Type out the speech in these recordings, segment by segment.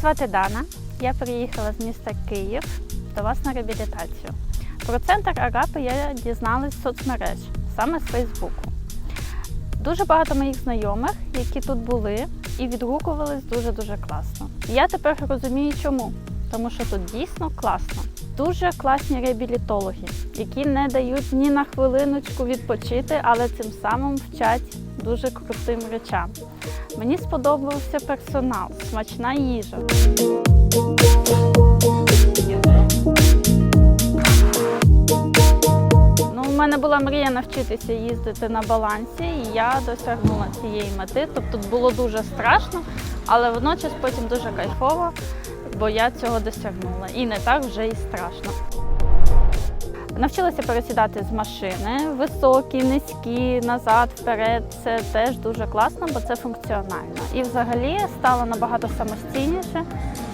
звати Дана. Я приїхала з міста Київ до вас на реабілітацію. Про центр Арапи я дізналась з соцмереж, саме з Фейсбуку. Дуже багато моїх знайомих, які тут були, і відгукувались дуже-дуже класно. Я тепер розумію, чому. Тому що тут дійсно класно. Дуже класні реабілітологи, які не дають ні на хвилиночку відпочити, але цим самим вчать дуже крутим речам. Мені сподобався персонал, смачна їжа. Ну, у мене була мрія навчитися їздити на балансі, і я досягнула цієї мети. Тобто було дуже страшно, але водночас потім дуже кайфово, бо я цього досягнула. І не так вже і страшно. Навчилася пересідати з машини, високі, низькі, назад, вперед. Це теж дуже класно, бо це функціонально. І взагалі стало набагато самостійніше,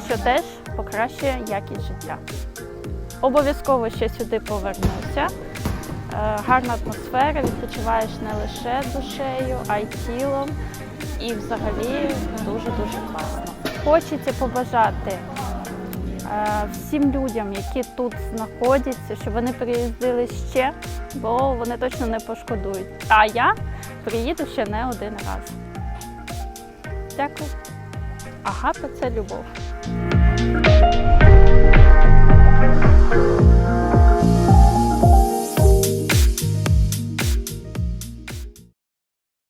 що теж покращує якість життя. Обов'язково ще сюди повернуся. Е, Гарна атмосфера, відпочиваєш не лише душею, а й тілом. І взагалі дуже-дуже класно. Хочеться побажати всім людям, які тут знаходяться, щоб вони приїздили ще, бо вони точно не пошкодують. А я приїду ще не один раз. Дякую. Агапа це любов.